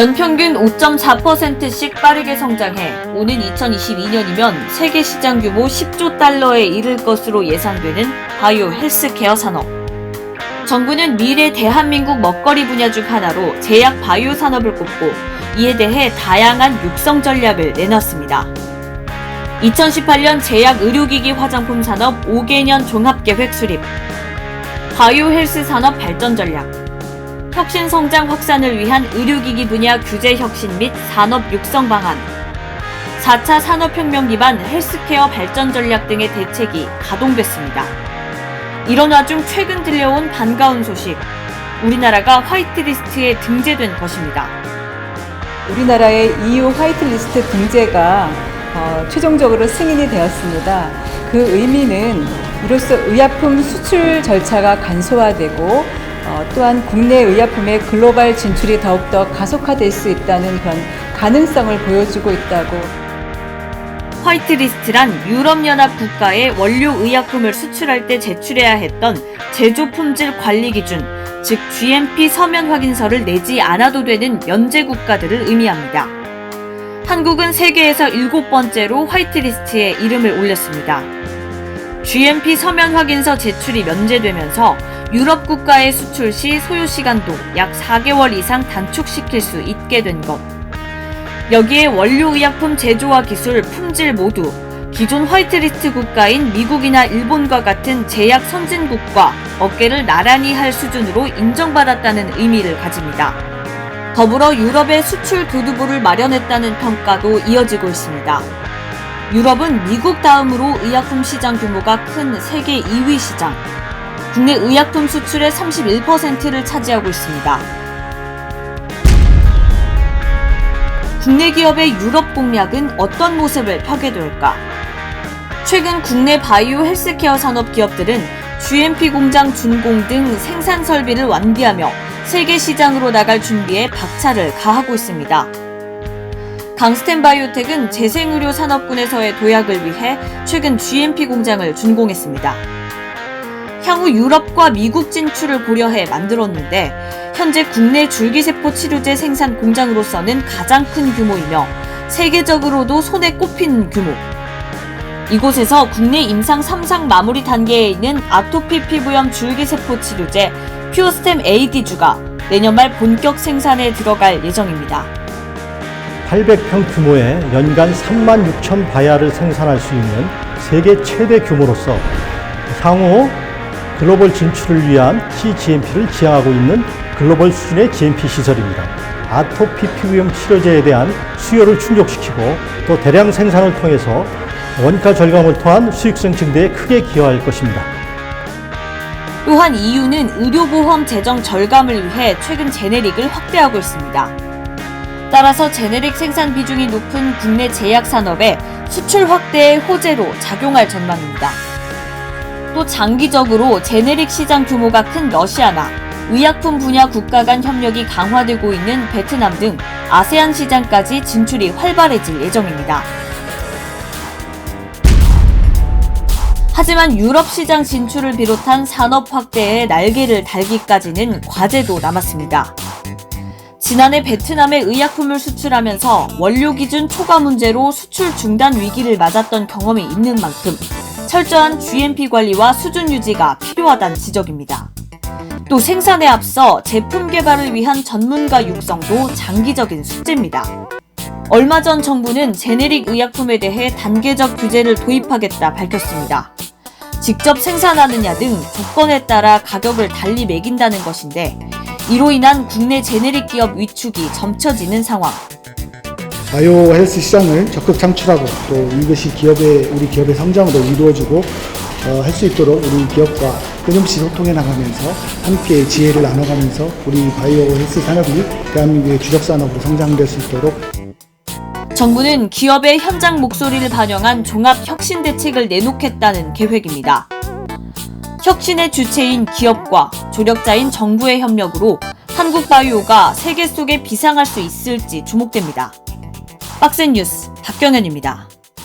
연평균 5.4%씩 빠르게 성장해 오는 2022년이면 세계 시장 규모 10조 달러에 이를 것으로 예상되는 바이오 헬스케어 산업. 정부는 미래 대한민국 먹거리 분야 중 하나로 제약 바이오 산업을 꼽고 이에 대해 다양한 육성 전략을 내놨습니다. 2018년 제약 의료기기 화장품 산업 5개년 종합계획 수립, 바이오 헬스 산업 발전 전략, 혁신 성장 확산을 위한 의료기기 분야 규제 혁신 및 산업 육성 방안, 4차 산업혁명 기반 헬스케어 발전 전략 등의 대책이 가동됐습니다. 이런 와중 최근 들려온 반가운 소식, 우리나라가 화이트리스트에 등재된 것입니다. 우리나라의 EU 화이트리스트 등재가 어, 최종적으로 승인이 되었습니다. 그 의미는 이로써 의약품 수출 절차가 간소화되고 어, 또한 국내 의약품의 글로벌 진출이 더욱더 가속화될 수 있다는 그런 가능성을 보여주고 있다고 화이트리스트란 유럽연합 국가에 원료 의약품을 수출할 때 제출해야 했던 제조 품질 관리 기준, 즉 GMP 서면 확인서를 내지 않아도 되는 면제 국가들을 의미합니다. 한국은 세계에서 일곱 번째로 화이트리스트에 이름을 올렸습니다. GMP 서면 확인서 제출이 면제되면서 유럽 국가에 수출 시 소요 시간도 약 4개월 이상 단축시킬 수 있게 된 것. 여기에 원료의약품 제조와 기술, 품질 모두 기존 화이트리스트 국가인 미국이나 일본과 같은 제약 선진국과 어깨를 나란히 할 수준으로 인정받았다는 의미를 가집니다. 더불어 유럽의 수출 교두보를 마련했다는 평가도 이어지고 있습니다. 유럽은 미국 다음으로 의약품 시장 규모가 큰 세계 2위 시장, 국내 의약품 수출의 31%를 차지하고 있습니다. 국내 기업의 유럽 공략은 어떤 모습을 펴게 될까? 최근 국내 바이오 헬스케어 산업 기업들은 GMP 공장 준공 등 생산 설비를 완비하며 세계 시장으로 나갈 준비에 박차를 가하고 있습니다. 강스텐 바이오텍은 재생의료 산업군에서의 도약을 위해 최근 GMP 공장을 준공했습니다. 향후 유럽과 미국 진출을 고려해 만들었는데 현재 국내 줄기세포 치료제 생산 공장으로서는 가장 큰 규모이며 세계적으로도 손에 꼽히는 규모. 이곳에서 국내 임상 3상 마무리 단계에 있는 아토피 피부염 줄기세포 치료제 퓨어스템 AD주가 내년 말 본격 생산에 들어갈 예정입니다. 800평 규모의 연간 3만 6천 바야를 생산할 수 있는 세계 최대 규모로서 향후 글로벌 진출을 위한 CGMP를 지향하고 있는 글로벌 수준의 GMP 시설입니다. 아토피 피부염 치료제에 대한 수요를 충족시키고 또 대량 생산을 통해서 원가 절감을 통한 수익성 증대에 크게 기여할 것입니다. 또한 EU는 의료보험 재정 절감을 위해 최근 제네릭을 확대하고 있습니다. 따라서 제네릭 생산 비중이 높은 국내 제약 산업에 수출 확대의 호재로 작용할 전망입니다. 또 장기적으로 제네릭 시장 규모가 큰 러시아나 의약품 분야 국가 간 협력이 강화되고 있는 베트남 등 아세안 시장까지 진출이 활발해질 예정입니다. 하지만 유럽 시장 진출을 비롯한 산업 확대에 날개를 달기까지는 과제도 남았습니다. 지난해 베트남에 의약품을 수출하면서 원료 기준 초과 문제로 수출 중단 위기를 맞았던 경험이 있는 만큼 철저한 GMP 관리와 수준 유지가 필요하다는 지적입니다. 또 생산에 앞서 제품 개발을 위한 전문가 육성도 장기적인 숙제입니다. 얼마 전 정부는 제네릭 의약품에 대해 단계적 규제를 도입하겠다 밝혔습니다. 직접 생산하느냐 등 조건에 따라 가격을 달리 매긴다는 것인데 이로 인한 국내 제네릭 기업 위축이 점쳐지는 상황. 바이오 헬스 시장을 적극 창출하고 또 이것이 기업의 우리 기업의 성장으로 이루어지고 어, 할 수 있도록 우리 기업과 끊임없이 소통해 나가면서 함께 지혜를 나눠가면서 우리 바이오 헬스 산업이 대한민국의 주력 산업으로 성장될 수 있도록 정부는 기업의 현장 목소리를 반영한 종합 혁신 대책을 내놓겠다는 계획입니다. 혁신의 주체인 기업과 조력자인 정부의 협력으로 한국 바이오가 세계 속에 비상할 수 있을지 주목됩니다. 빡센 뉴스 박경현입니다.